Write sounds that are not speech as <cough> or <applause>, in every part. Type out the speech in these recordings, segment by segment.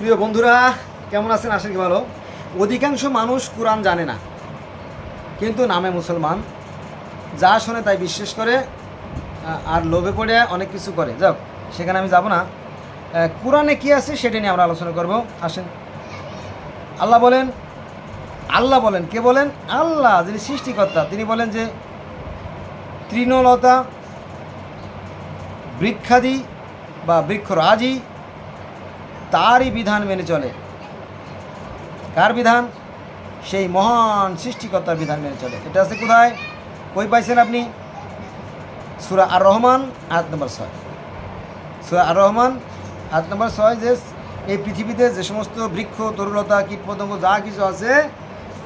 প্রিয় বন্ধুরা, কেমন আছেন? আসেন কি ভালো। অধিকাংশ মানুষ কোরআন জানে না, কিন্তু নামে মুসলমান। যা শোনে তাই বিশ্বাস করে আর লোভে পড়ে অনেক কিছু করে। যাক সেখানে আমি যাব না। কোরআনে কি আছে সেটা নিয়ে আমরা আলোচনা করব। আসেন। আল্লাহ বলেন আল্লাহ বলেন, কে বলেন? আল্লাহ, যিনি সৃষ্টিকর্তা। তিনি বলেন যে, তৃণলতা, বৃক্ষাদি বা বৃক্ষরাজি তারই বিধান মেনে চলে। কার বিধান? সেই মহান সৃষ্টিকর্তার বিধান মেনে চলে। এটা আছে কোথায়? কই পাইছেন আপনি? সুরা আর রহমান আয়াত নম্বর ছয়। সুরা আর রহমান আয়াত নম্বর ছয় যে এই পৃথিবীতে যে সমস্ত বৃক্ষ, তরুলতা, কীটপতঙ্গ যা কিছু আছে,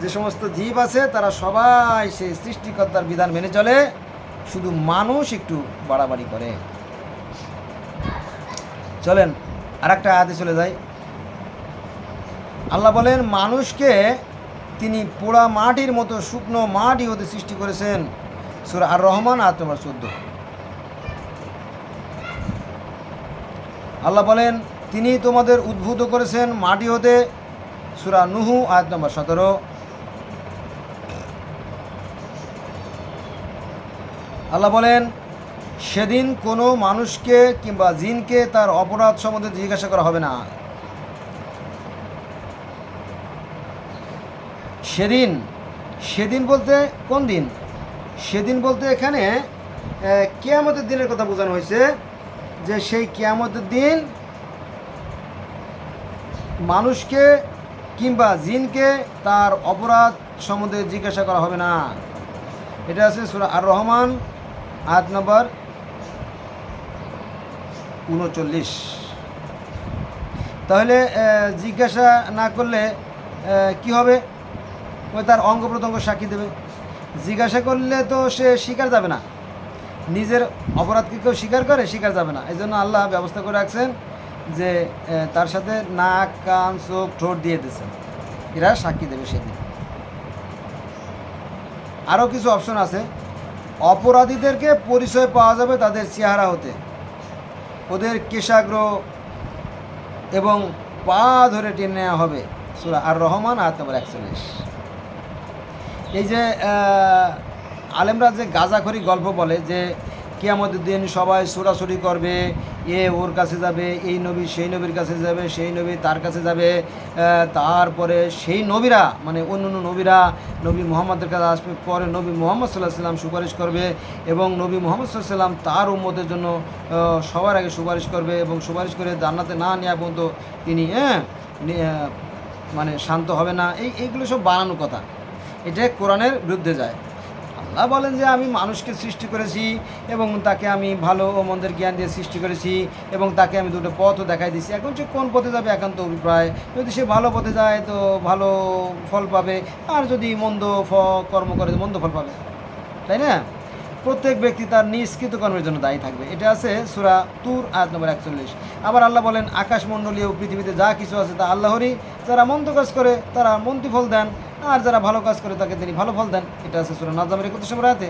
যে সমস্ত জীব আছে, তারা সবাই সেই সৃষ্টিকর্তার বিধান মেনে চলে। শুধু মানুষ একটু বাড়াবাড়ি করে। চলেন আর একটা আয়াতে চলে যাই আল্লাহ বলেন, মানুষকে তিনি পোড়া মাটির মতো শুকনো মাটি হতে সৃষ্টি করেছেন। সুরা আর রহমান আয়াত নম্বর চোদ্দ। আল্লাহ বলেন, তিনি তোমাদের উদ্ভূত করেছেন মাটি হতে। সুরা নুহু, আয়াত নম্বর সতেরো। আল্লাহ বলেন সেদিন কোনো মানুষকে কিংবা জিনকে তার অপরাধ সম্বন্ধে জিজ্ঞাসা করা হবে না। সেদিন সেদিন বলতে কোন দিন? সেদিন বলতে এখানে কেয়ামতের দিনের কথা বোঝানো হয়েছে যে সেই কেয়ামতের দিন মানুষকে কিংবা জিনকে তার অপরাধ সম্বন্ধে জিজ্ঞাসা করা হবে না। এটা আছে সুরা আর রহমান আট নম্বর উনচল্লিশ। তাহলে জিজ্ঞাসা না করলে কি হবে? ওই তার অঙ্গ প্রত্যঙ্গ সাক্ষী দেবে। জিজ্ঞাসা করলে তো সে স্বীকার যাবে না। নিজের অপরাধকে কেউ স্বীকার করে, স্বীকার যাবে না। এই জন্য আল্লাহ ব্যবস্থা করে রাখছেন যে তার সাথে নাক, কান, চোখ, ঠোঁট দিয়ে দিয়েছেন। এরা সাক্ষী দেবে সেদিন। আরও কিছু অপশন আছে। অপরাধীদেরকে পরিচয় পাওয়া যাবে তাদের চেহারা হতে। ওদের কেশাগ্র এবং পা ধরে টেনে নেওয়া হবে। সুরা আর রহমান আয়াত নম্বর একচল্লিশ। এই যে আলেমরা যে গাজাখড়ি গল্প বলে যে, কিয়ামতের দিন সবাই ছোড়াছুরি করবে এ ওর কাছে যাবে, এই নবী সেই নবীর কাছে যাবে, সেই নবী তার কাছে যাবে তারপরে সেই নবীরা মানে অন্য অন্য নবীরা নবী মোহাম্মদের কাছে আসবে, পরে নবী মোহাম্মদ সাল্লাহ সাল্লাম সুপারিশ করবে এবং নবী মোহাম্মদ সাল্লাহ সাল্লাম তার উম্মতের জন্য সবার আগে সুপারিশ করবে এবং সুপারিশ করে জান্নাতে না নেওয়া পর্যন্ত তিনি হ্যাঁ মানে শান্ত হবে না। এই, এইগুলো সব বানানো কথা। এটা কোরআনের বিরুদ্ধে যায়। আল্লাহ বলেন যে আমি মানুষকে সৃষ্টি করেছি এবং তাকে আমি ভালো ও মন্দের জ্ঞান দিয়ে সৃষ্টি করেছি এবং তাকে আমি দুটো পথও দেখাই দিয়েছি। এখন সে কোন পথে যাবে একান্ত অভিপ্রায়? যদি সে ভালো পথে যায় তো ভালো ফল পাবে। আর যদি মন্দ ফ, কর্ম করে মন্দ ফল পাবে। তাই না? প্রত্যেক ব্যক্তি তার নিষ্কৃত কর্মের জন্য দায়ী থাকবে। এটা আছে সুরা তুর, আয়াত নম্বর একচল্লিশ। আবার আল্লাহ বলেন, আকাশমণ্ডলীয় পৃথিবীতে যা কিছু আছে তা আল্লাহরই। যারা মন্দ কাজ করে, তারা মন্তি ফল দেন। আর যারা ভালো কাজ করে তাকে তিনি ভালো ফল দেন। এটা আছে সুরা নাজামের একত্রিশ নম্বর আয়াতে।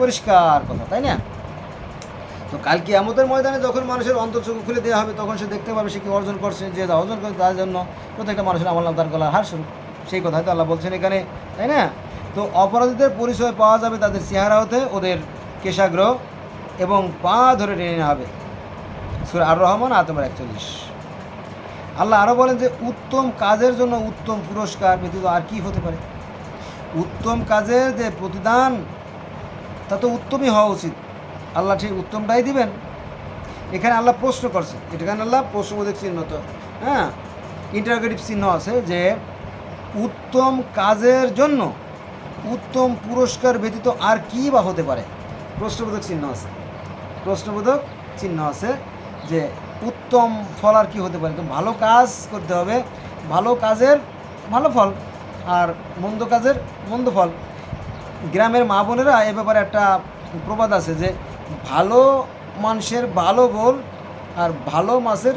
পরিষ্কার কথা, তাই না? তো কালকে আমাদের ময়দানে যখন মানুষের অন্তর্চক্ষু খুলে দেওয়া হবে, তখন সে দেখতে পাবে সে কি অর্জন করছে, যে যা অর্জন করে তার জন্য প্রত্যেকটা মানুষের আমল নাম তার গলার হার শুরু সেই কথা হয়তো আল্লাহ বলছেন এখানে, তাই না? তো অপরাধীদের পরিচয় পাওয়া যাবে তাদের চেহারা হতে, ওদের কেশাগ্রহ এবং পা ধরে টেনে নেওয়া হবে। সুর আর রহমান আতমার একচল্লিশ। আল্লাহ আরও বলেন যে, উত্তম কাজের জন্য উত্তম পুরস্কার ব্যতীত আর কি হতে পারে? উত্তম কাজের যে প্রতিদান, তা তো উত্তমই হওয়া উচিত। আল্লাহ ঠিক উত্তমটাই দিবেন। এখানে আল্লাহ প্রশ্ন করছে। এখানে আল্লাহ প্রশ্নবোধক চিহ্ন তো হ্যাঁ? ইন্টারোগেটিভ চিহ্ন আছে যে, উত্তম কাজের জন্য উত্তম পুরস্কার ব্যতীত আর কী বা হতে পারে? প্রশ্নবোধক চিহ্ন আছে। প্রশ্নবোধক চিহ্ন আছে যে উত্তম ফল আর কি হতে পারে। তো ভালো কাজ করতে হবে। ভালো কাজের ভালো ফল আর মন্দ কাজের মন্দ ফল। গ্রামের মা বোনেরা এ ব্যাপারে একটা প্রবাদ আছে যে, ভালো মানুষের ভালো গোল আর ভালো মাছের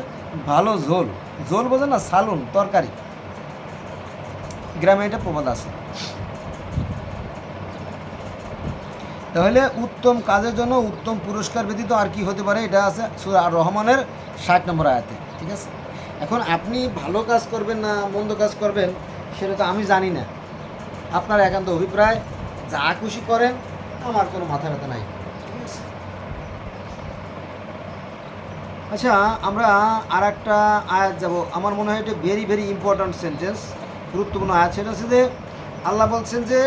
ভালো ঝোল। ঝোল বোঝে না, সালুন, তরকারি। গ্রামে এটা প্রবাদ আছে। তাহলে উত্তম কাজের জন্য উত্তম পুরস্কার ব্যতীত আর কি হতে পারে? এটা আছে রহমানের ষাট নম্বর আয়াতে, ঠিক আছে? এখন আপনি ভালো কাজ করবেন না মন্দ কাজ করবেন, সেটা তো আমি জানি না। আপনার একান্ত অভিপ্রায়, যা খুশি করেন, আমার কোনো মাথা ব্যথা নাই আচ্ছা আমরা আর একটা আয়াত যাব। আমার মনে হয় এটা ভেরি ভেরি ইম্পর্ট্যান্ট সেন্টেন্স গুরুত্বপূর্ণ আয়াত। সেটা হচ্ছে যে, আল্লাহ বলছেন যে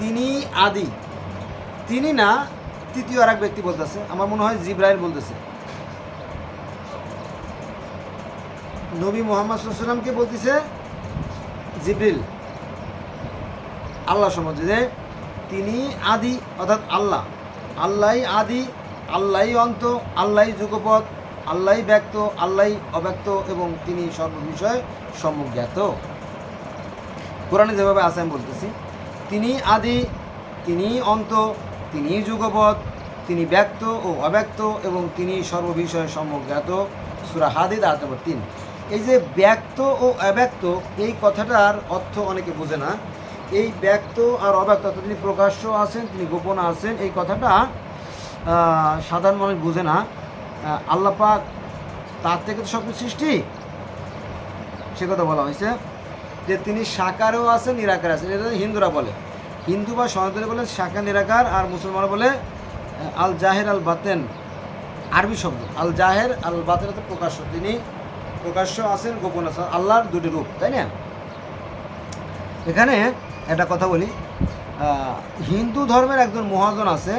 তিনি আদি, তিনি না, তৃতীয় আর এক ব্যক্তি বলতেছে। আমার মনে হয় জিব্রাইল বলতেছে। নবী মোহাম্মদ সাল্লামকে বলতেছে? জিব্রিল। আল্লাহ সম্বন্ধে যে তিনি আদি, অর্থাৎ আল্লাহ। আল্লাহ আদি আল্লাহ অন্ত আল্লাহ যুগপথ আল্লাহ ব্যক্ত আল্লাহ অব্যক্ত এবং তিনি সর্ববিষয় সম্মুজ্ঞাত কোরআনে যেভাবে আছে আমি বলতেছি, তিনি আদি, তিনি অন্ত, তিনি যুগপথ তিনি ব্যক্ত ও অব্যক্ত এবং তিনি সর্ববিষয়ে সম্মুজ্ঞাত সুরা হাদিদ, আয়াত তিন। এই যে ব্যক্ত ও অব্যক্ত এই কথাটার অর্থ অনেকে বোঝে না। এই ব্যক্ত আর অব্যক্ত তিনি প্রকাশ্য আছেন তিনি গোপন আছেন এই কথাটা সাধারণ মানুষ বোঝে না। আহ, আল্লাহ পাক তার থেকে তো সব সৃষ্টি। সে কথা বলা হয়েছে যে তিনি সাকারও আছেন নিরাকার আছেন। এটা হিন্দুরা বলে। হিন্দু বা সনাতনী বলে সাকার নিরাকার আর মুসলমানরা বলে আল জাহের আল বাতেন আরবি শব্দ। আল জাহের আল বাতেন প্রকাশ্য। তিনি প্রকাশ্য আছেন, গোপন আছেন, আল্লাহর দুটি রূপ, তাই না? এখানে একটা কথা বলি। হিন্দু ধর্মের একজন মহাজন আছে,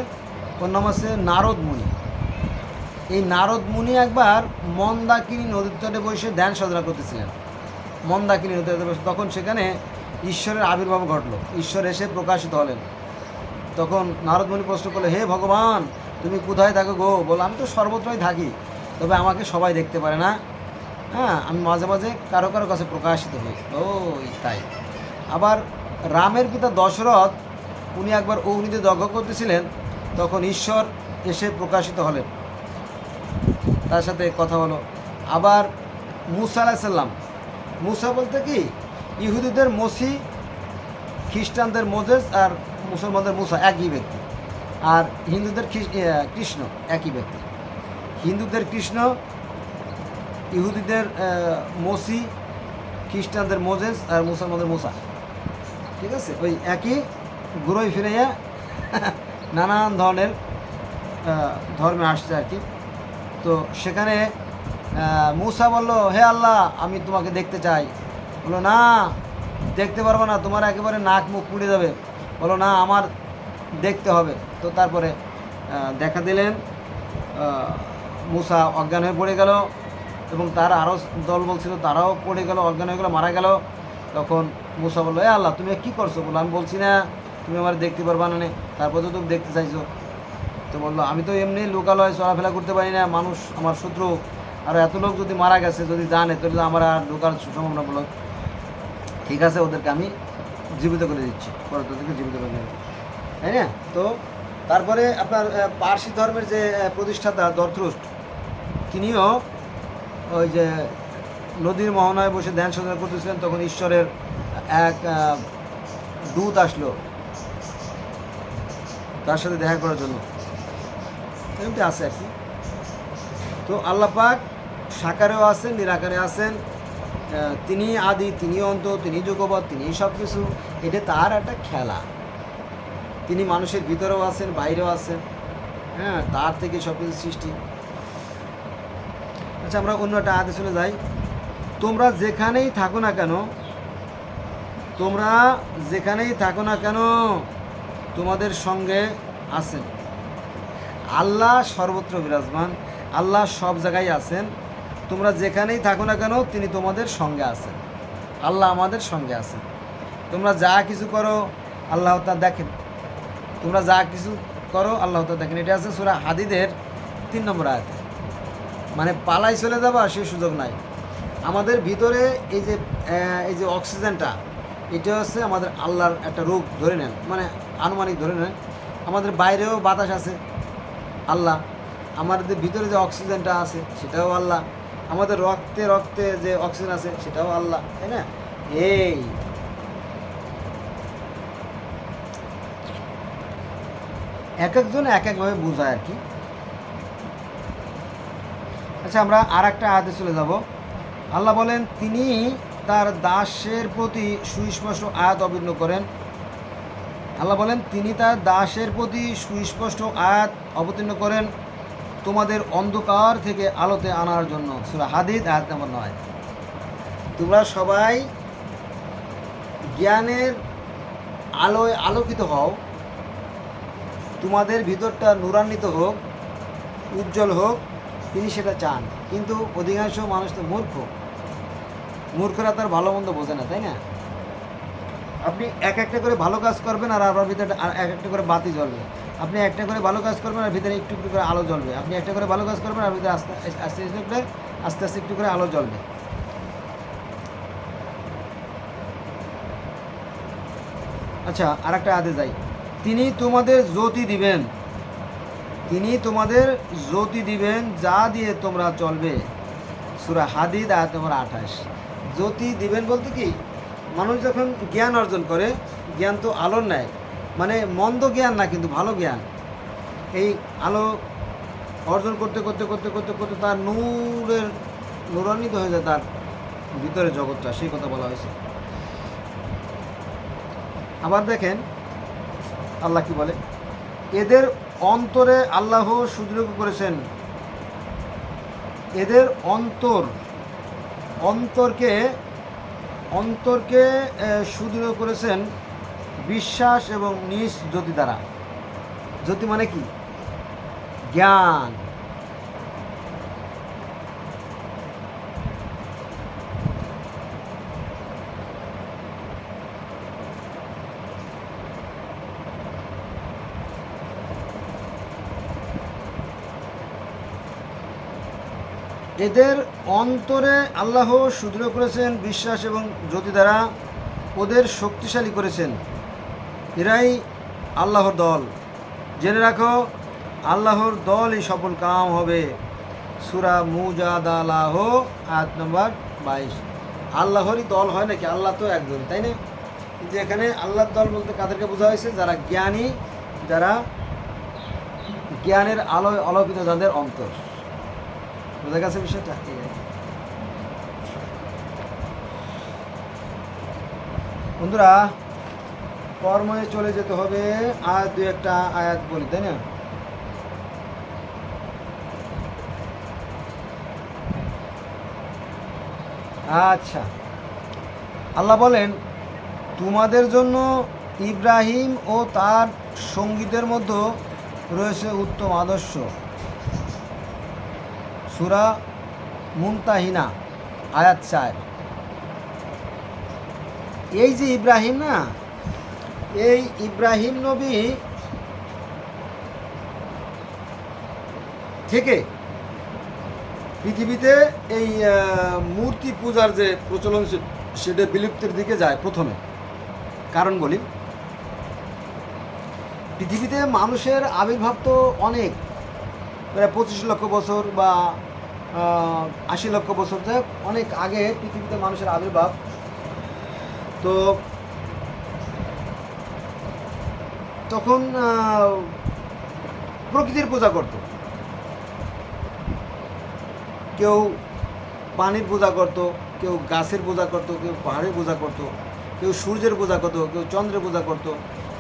ওর নাম আছে নারদ মুনি এই নারদ মুনি একবার মন্দাকিনী নদীর তটে বসে ধ্যান সাধনা করতেছিলেন। মন্দাকিনী নদীর তটে বসে, তখন সেখানে ঈশ্বরের আবির্ভাব ঘটলো। ঈশ্বর এসে প্রকাশিত হলেন। তখন নারদ মুনি প্রশ্ন করল, হে ভগবান, তুমি কোথায় থাকো গো? বলো আমি তো সর্বত্রই থাকি, তবে আমাকে সবাই দেখতে পারে না। হ্যাঁ আমি মাঝে মাঝে কারও কারও কাছে প্রকাশিত হই। ও তাই। আবার রামের পিতা দশরথ, উনি একবার অগ্নিতে যজ্ঞ করতেছিলেন, তখন ঈশ্বর এসে প্রকাশিত হলেন। তার সাথে কথা হলো। আবার মুসা আলাহিসাল্লাম মুসা বলতে কি? ইহুদিদের মসি, খ্রিস্টানদের মোজেস আর মুসলমানদের মুসা, একই ব্যক্তি। আর হিন্দুদের কৃষ্ণ, একই ব্যক্তি। হিন্দুদের কৃষ্ণ ইহুদিদের মসি, খ্রিস্টানদের মোজেস আর মুসলমানদের মুসা। ঠিক আছে? ওই একই ঘুরোয় ফিরাইয়া <laughs> নানান ধরনের ধর্মে আসছে আর কি। তো সেখানে মুসা বলল, হে আল্লাহ, আমি তোমাকে দেখতে চাই। বলো না, দেখতে পারব না, তোমার একেবারে নাক মুখ পুড়ে যাবে। বলো না, আমার দেখতে হবে। তো তারপরে দেখা দিলেন মূসা অজ্ঞান হয়ে পড়ে গেল। এবং তার আরও দল বলছিল, তারাও পড়ে গেল, অজ্ঞান হয়ে গেলো, মারা গেল। তখন মুসা বলল, এ আল্লাহ, তুমি কী করছ? বলো আমি বলছি না, তুমি আমার দেখতে পারবা না। তারপর তো তুমি দেখতে চাইছো। তো বলল, আমি তো এমনি লোকালয়ে চলাফেরা করতে পারি না, মানুষ আমার শত্রু। আর এত লোক যদি মারা গেছে, যদি জানে, তাহলে আমার আর ঢোকার সম্ভাবনা বলো। ঠিক আছে, ওদেরকে আমি জীবিত করে দিচ্ছি। পরে তোদেরকে জীবিত করে দিচ্ছি তাই না? তো তারপরে আপনার পার্সি ধর্মের যে প্রতিষ্ঠাতা দরথ্রুষ্ট তিনিও ওই যে নদীর মোহনায় বসে ধ্যান সাধনা করতেছিলেন, তখন ঈশ্বরের এক দূত আসলো। তার সাথে দেখা করার জন্য। এমনি আছে আর কি। তো আল্লাহ পাক সাকারেও আছেন, নিরাকারে আছেন তিনি আদি, তিনি অন্ত, তিনি যুগপথ তিনি সব কিছু এটা তার একটা খেলা। তিনি মানুষের ভিতরেও আছেন, বাইরেও আছেন। হ্যাঁ তার থেকে সব কিছু সৃষ্টি। আচ্ছা আমরা অন্য একটা আদেশ চলে যাই। তোমরা যেখানেই থাকো না কেন, তোমরা যেখানেই থাকো না কেন, তোমাদের সঙ্গে আছেন। আল্লাহ সর্বত্র বিরাজমান, আল্লাহ সব জায়গায় আছেন। তোমরা যেখানেই থাকো না কেন, তিনি তোমাদের সঙ্গে আছেন। আল্লাহ আমাদের সঙ্গে আছেন। তোমরা যা কিছু করো, আল্লাহ তা দেখেন। তোমরা যা কিছু করো, আল্লাহ তা দেখেন। এটা আছে সুরা হাদিদের তিন নম্বর আয়াত। মানে পালাই চলে যাবা, সে সুযোগ নাই। আমাদের ভিতরে এই যে এই যে অক্সিজেনটা, এটা হচ্ছে আমাদের আল্লাহর একটা রূপ ধরে নেন মানে আনুমানিক ধরে নেন। আমাদের বাইরেও বাতাস আছে, আল্লাহ। আমাদের ভিতরে যে অক্সিজেনটা আছে, সেটাও আল্লাহ। আমাদের রক্তে রক্তে যে অক্সিজেন আছে, সেটাও আল্লাহ, তাই না? এই। এক একজন এক একভাবে বোঝায় আর কি। আচ্ছা আমরা আর একটা আয়াতে চলে যাব। আল্লাহ বলেন, তিনি তার দাসের প্রতি সুস্পষ্ট আয়াত অবতীর্ণ করেন। আল্লাহ বলেন, তিনি তার দাসের প্রতি সুস্পষ্ট আয়াত অবতীর্ণ করেন তোমাদের অন্ধকার থেকে আলোতে আনার জন্য। সুরা হাদিদ, আয়াত নম্বর নয়। তোমরা সবাই জ্ঞানের আলোয় আলোকিত হও। তোমাদের ভিতরটা নূরান্বিত হোক, উজ্জ্বল হোক তিনি সেটা চান। কিন্তু অধিকাংশ মানুষ তো মূর্খ। মূর্খরা তার ভালো মন্দ বোঝে না, তাই না? আপনি এক একটা করে ভালো কাজ করবেন আর আপনার ভিতরে এক একটা করে বাতি জ্বলবে। আপনি একটা করে ভালো কাজ করবেন আর ভিতরে একটু একটু করে আলো জ্বলবে। আপনি একটা করে ভালো কাজ করবেন আর ভিতরে আস্তে আস্তে আস্তে করে আস্তে আস্তে একটু করে আলো জ্বলবে। আচ্ছা আর একটা আদে যাই তিনি তোমাদের জ্যোতি দিবেন। তিনি তোমাদের জ্যোতি দিবেন, যা দিয়ে তোমরা চলবে। সুরা হাদিদ, আয়াত নম্বর আঠাশ। জ্যোতি দিবেন বলতে কি, মানুষ যখন জ্ঞান অর্জন করে, জ্ঞান তো আলোর নেয় মানে মন্দ জ্ঞান না, কিন্তু ভালো জ্ঞান। এই আলো অর্জন করতে করতে করতে করতে করতে তার নূরের, নূরান্বিত হয়ে যায় তার ভিতরে জগৎটা, সেই কথা বলা হয়েছে। আবার দেখেন, আল্লাহ কি বলে? এদের অন্তরে আল্লাহ সুদৃঢ় করেছেন। এদের অন্তর, অন্তরকে অন্তরকে সুদৃঢ় করেছেন বিশ্বাস এবং নিজ জ্যোতি দ্বারা। জ্যোতি মানে কি? জ্ঞান। এদের অন্তরে আল্লাহ সুদৃঢ় করেছেন, বিশ্বাস এবং জ্যোতি দ্বারা ওদের শক্তিশালী করেছেন। এরাই আল্লাহর দল। জেনে রাখো, আল্লাহর দলই সফল কাম হবে। সুরা মুজাদ মুজাদালাহ, আয়াত নম্বর বাইশ। আল্লাহরই দল হয় নাকি? আল্লাহ তো একজন, তাই না? কিন্তু এখানে আল্লাহর দল বলতে কাদেরকে বোঝা হয়েছে? যারা জ্ঞানী, যারা জ্ঞানের আলোয় আলোকিত যাদের অন্তর। বোঝা গেছে বিষয়টা। বন্ধুরা, কর্মে চলে যেতে হবে, আর দু একটা আয়াত বলি, তাই না? আচ্ছা। আল্লাহ বলেন, তোমাদের জন্য ইব্রাহিম ও তার সঙ্গীতের মধ্যে রয়েছে উত্তম আদর্শ। সুরা মুমতাহিনা আয়াত চার। এই যে ইব্রাহিম না, এই ইব্রাহিম নবী থেকে পৃথিবীতে এই মূর্তি পূজার যে প্রচলন সেটা বিলুপ্তির দিকে যায় প্রথমে। কারণ বলি, পৃথিবীতে মানুষের আবির্ভাব তো অনেক। প্রায় পঁচিশ লক্ষ বছর বা আশি লক্ষ বছর হোক, অনেক আগে পৃথিবীতে মানুষের আবির্ভাব। তো তখন প্রকৃতির পূজা করত। কেউ পানির পূজা করত কেউ গাছের পূজা করত কেউ পাহাড়ের পূজা করত কেউ সূর্যের পূজা করত কেউ চন্দ্রের পূজা করত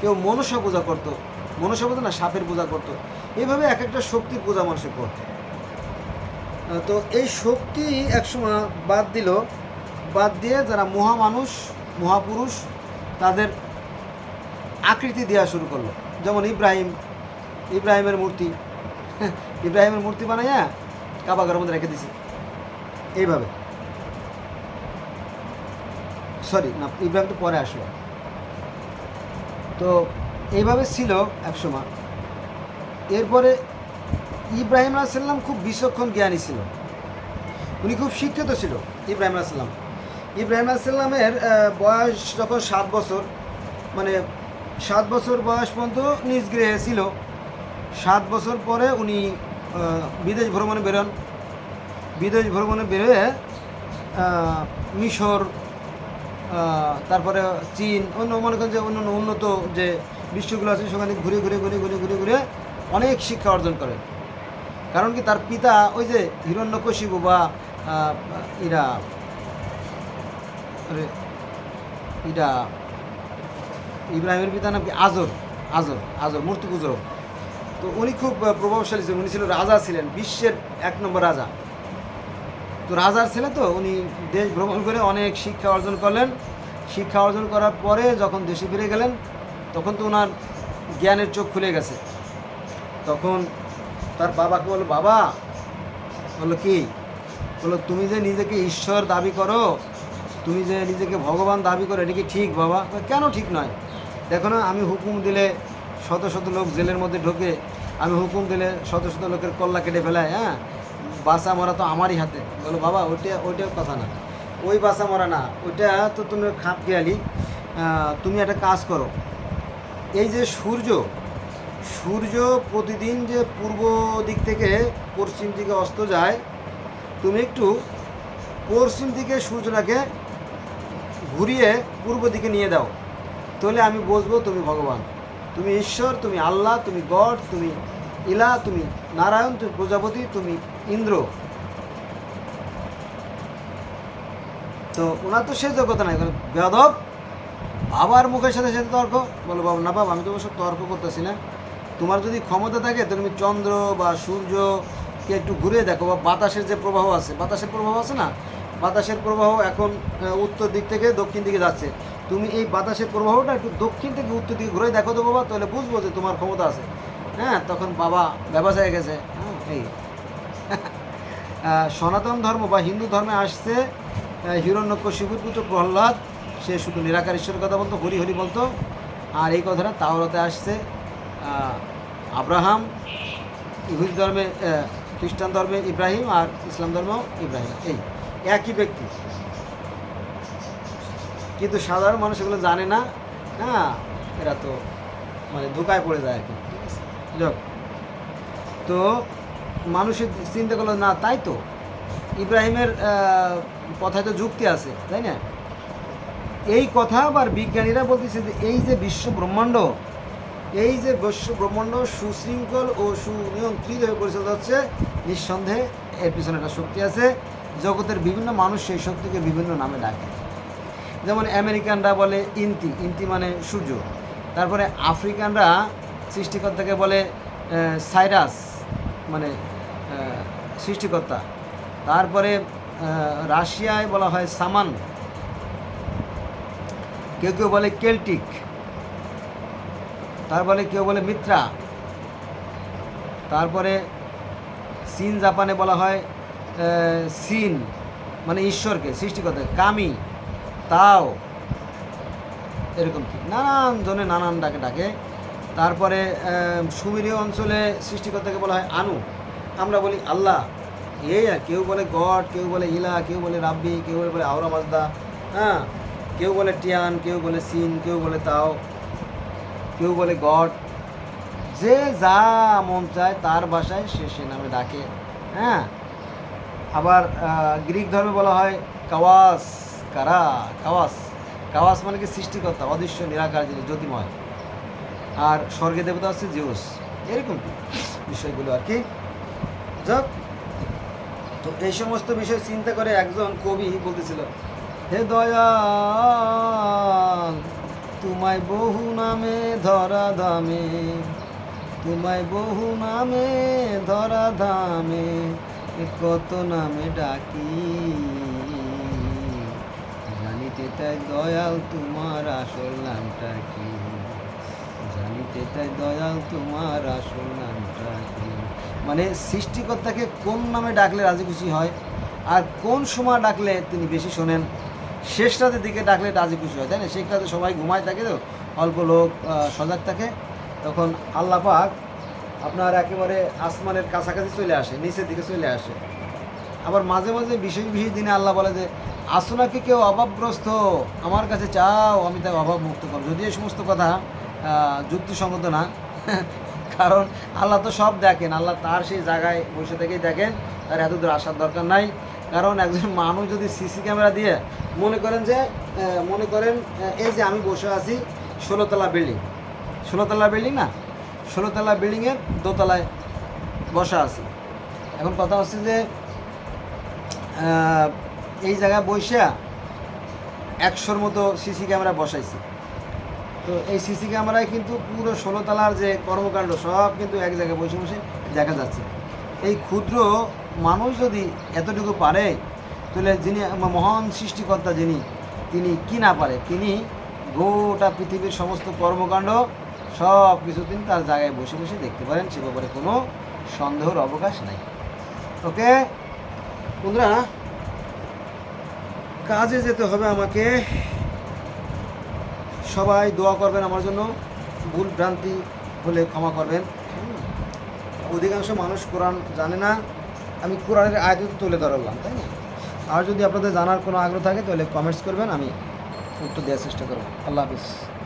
কেউ মনসা পূজা করত। মনসা পূজা না সাপের পূজা করত। এইভাবে এক একটা শক্তির পূজা মানুষে করত। তো এই শক্তি একসময় বাদ দিল। বাদ দিয়ে যারা মহামানুষ, মহাপুরুষ, তাদের আকৃতি দেওয়া শুরু করল। যেমন ইব্রাহিম, ইব্রাহিমের মূর্তি। <laughs> ইব্রাহিমের মূর্তি বানাইয়া কাবা ঘরের মধ্যে রেখে দিছে। এইভাবে। সরি না, ইব্রাহিম তো পরে আসলো। তো এইভাবে ছিল একসময়। এরপরে ইব্রাহিম আলাইসাল্লাম খুব বিচক্ষণ জ্ঞানী ছিল। উনি খুব শিক্ষিত ছিল, ইব্রাহিম আলাইসাল্লাম ইব্রাহিম আলাইসাল্লামের বয়স যখন সাত বছর মানে সাত বছর বয়স পর্যন্ত নিজ গৃহে ছিল। সাত বছর পরে উনি বিদেশ ভ্রমণে বেরোন। বিদেশ ভ্রমণে বেরোয় মিশর তারপরে চীন, অন্য মনে করেন যে অন্য উন্নত যে বিশ্বগুলো আছে, সেখানে ঘুরে ঘুরে ঘুরে ঘুরে ঘুরে ঘুরে অনেক শিক্ষা অর্জন করে। কারণ কি তার পিতা ওই যে হিরণ্যকশিপু বা ইরা ইরা, ইব্রাহিমের পিতা নাম কি? আজর আজর আজর, মূর্তি পুজো তো উনি খুব প্রভাবশালী ছিলেন, উনি ছিল রাজা ছিলেন, বিশ্বের এক নম্বর রাজা। তো রাজার ছেলে তো, উনি দেশ ভ্রমণ করে অনেক শিক্ষা অর্জন করলেন। শিক্ষা অর্জন করার পরে যখন দেশে ফিরে গেলেন, তখন তো ওনার জ্ঞানের চোখ খুলে গেছে। তখন তার বাবাকে বলল বাবা বলল কি? বলল তুমি যে নিজেকে ঈশ্বর দাবি করো, তুমি যে নিজেকে ভগবান দাবি করো, এটা কি ঠিক, বাবা? কেন ঠিক নয়? দেখো না, আমি হুকুম দিলে শত শত লোক জেলের মধ্যে ঢোকে, আমি হুকুম দিলে শত শত লোকের কল্লা কেটে ফেলায় হ্যাঁ? বাসা মরা তো আমারই হাতে। বলো, বাবা, ওইটা, ওইটাও কথা না। ওই বাসা মরা না, ওইটা তো তুমি খাপ খেয়ালি। তুমি একটা কাজ করো। এই যে সূর্য সূর্য প্রতিদিন যে পূর্ব দিক থেকে পশ্চিম দিকে অস্ত যায়, তুমি একটু পশ্চিম দিকে সূর্যটাকে ঘুরিয়ে পূর্ব দিকে নিয়ে দাও। তাহলে আমি বুঝব তুমি ভগবান। তুমি ঈশ্বর, তুমি আল্লাহ, তুমি গড, তুমি ইলা, তুমি নারায়ণ, তুমি প্রজাপতি, তুমি ইন্দ্র। তো ওনার তো সে যোগ্যতা নাই বেদব বাবার মুখের সাথে সাথে তর্ক। বলো, বাবা, না বাবা, আমি তো অবশ্য তর্ক করতেছি না। তোমার যদি ক্ষমতা থাকে তুমি চন্দ্র বা সূর্যকে একটু ঘুরে দেখো, বা বাতাসের যে প্রবাহ আছে, বাতাসের প্রবাহ আছে না? বাতাসের প্রবাহ এখন উত্তর দিক থেকে দক্ষিণ দিকে যাচ্ছে। তুমি এই বাতাসের প্রবাহটা একটু দক্ষিণ থেকে উত্তর দিকে ঘুরে দেখো তো বাবা, তাহলে বুঝব যে তোমার ক্ষমতা আছে। হ্যাঁ তখন বাবা ব্যবসায় গেছে। হ্যাঁ এই। <laughs> সনাতন ধর্ম বা হিন্দু ধর্মে আসছে হিরণ্যকশিপুর পুত্র প্রহ্লাদ। সে শুধু নিরাকার ঈশ্বরের কথা বলতো, হরি হরি বলতো। আর এই কথাটা তাওরাতে আসছে। আব্রাহাম, ইহুদি ধর্মে খ্রিস্টান ধর্মে ইব্রাহিম আর ইসলাম ধর্ম ইব্রাহিম। এই একই ব্যক্তি। কিন্তু সাধারণ মানুষ এগুলো জানে না। হ্যাঁ এরা তো মানে ধোকায় পড়ে যায় আর কি। তো মানুষের চিন্তা করল, না, তাই তো। ইব্রাহিমের কথায় তো যুক্তি আছে, তাই না? এই কথা আবার বিজ্ঞানীরা বলতেছে যে, এই যে বিশ্ব ব্রহ্মাণ্ড এই যে বিশ্ব ব্রহ্মাণ্ড সুশৃঙ্খল ও সুনিয়ন্ত্রিতভাবে পরিচালিত হচ্ছে, নিঃসন্দেহে এর পিছনে একটা শক্তি আছে, জগতের বিভিন্ন মানুষ সেই শক্তিকে বিভিন্ন নামে ডাকে। যেমন আমেরিকানরা বলে ইন্তি ইন্তি মানে সূর্য। তারপরে আফ্রিকানরা সৃষ্টিকর্তাকে বলে সাইরাস মানে সৃষ্টিকর্তা। তারপরে রাশিয়ায় বলা হয় সামান। কেউ কেউ বলে কেল্টিক। তারপরে কেউ বলে মিত্রা। তারপরে চীন জাপানে বলা হয় সিন মানে ঈশ্বরকে, সৃষ্টিকর্তা, কামি, তাও, এরকম কি, নানান জনে নানান ডাকে ডাকে। তারপরে সুমেরীয় অঞ্চলে সৃষ্টিকর্তাকে বলা হয় আনু। আমরা বলি আল্লাহ। এই আর কেউ বলে গড, কেউ বলে ইলা কেউ বলে রাব্বি, কেউ বলে আওরা মাজদা হ্যাঁ কেউ বলে টিয়ান, কেউ বলে সিন, কেউ বলে তাও। কেউ বলে গড। যে যা মন চায় তার ভাষায় সে সে নামে ডাকে হ্যাঁ? আবার গ্রিক ধর্মে বলা হয় কাওয়াস, কারা? কাওয়াস। কাওয়াস মানে কি? সৃষ্টিকর্তা, অদৃশ্য, নিরাকার, যিনি জ্যোতিময়। আর স্বর্গে দেবতা হচ্ছে জিউস। এরকম বিষয়গুলো আর কি। যাক, তো এই সমস্ত বিষয় চিন্তা করে একজন কবি বলতেছিল, হে দয়াল তোমায় বহু নামে ধরা ধামে তোমায় বহু নামে ধরা এ কত নামে ডাকি। জানিতে তাই দয়াল তোমার আসল নামটা কি? জানিতে তাই দয়াল তোমার আসল নামটা কি? মানে সৃষ্টিকর্তাকে কোন নামে ডাকলে রাজি খুশি হয়? আর কোন সময় ডাকলে তিনি বেশি শোনেন? শেষ রাতের দিকে ডাকলে রাজি খুশি হয়, তাই না? শেষ রাতে সবাই ঘুমায় থাকে তো, অল্প লোক সজাগ থাকে। তখন আল্লাহ পাক আপনার একেবারে আসমানের কাছাকাছি চলে আসে, নিচের দিকে চলে আসে। আবার মাঝে মাঝে বিশেষ বিশেষ দিনে আল্লাহ বলে যে, আসো নাকি কেউ অভাবগ্রস্ত? আমার কাছে চাও, আমি তাই অভাব মুক্ত করব। যদি এই সমস্ত কথা যুক্তিসঙ্গত না। <laughs> কারণ আল্লাহ তো সব দেখেন, আল্লাহ তার সেই জায়গায় বসে থেকেই দেখেন। তার এত দূর আসার দরকার নাই। কারণ একজন মানুষ যদি সিসি ক্যামেরা দিয়ে মনে করেন যে মনে করেন এই যে আমি বসে আছি ষোলোতলা বিল্ডিং। ষোলোতলা বিল্ডিং না? ষোলোতলা বিল্ডিংয়ের দোতলায় বসা আছি। এখন কথা হচ্ছে যে এই জায়গায় বৈশা একশোর মতো সিসি ক্যামেরা বসাইছি। তো এই সিসি ক্যামেরায় কিন্তু পুরো ষোলোতলার যে কর্মকাণ্ড সব কিন্তু এক জায়গায় বসে বসে দেখা যাচ্ছে। এই ক্ষুদ্র মানুষ যদি এতটুকু পারে তাহলে যিনি মহান সৃষ্টিকর্তা যিনি, তিনি কি না পারে? তিনি গোটা পৃথিবীর সমস্ত কর্মকাণ্ড, সব কিছু তিনি তার জায়গায় বসে বসে দেখতে পারেন, সে ব্যাপারে কোনো সন্দেহর অবকাশ নাই। ওকে? বন্ধুরা, কাজে যেতে হবে আমাকে। সবাই দোয়া করবেন আমার জন্য। ভুল ভ্রান্তি হলে ক্ষমা করবেন। অধিকাংশ মানুষ কোরআন জানে না। আমি কোরআনের আয়ত তুলে ধরলাম, তাই না? আর যদি আপনাদের জানার কোনো আগ্রহ থাকে তাহলে কমেন্টস করবেন, আমি উত্তর দেওয়ার চেষ্টা করব। আল্লাহ হাফিজ।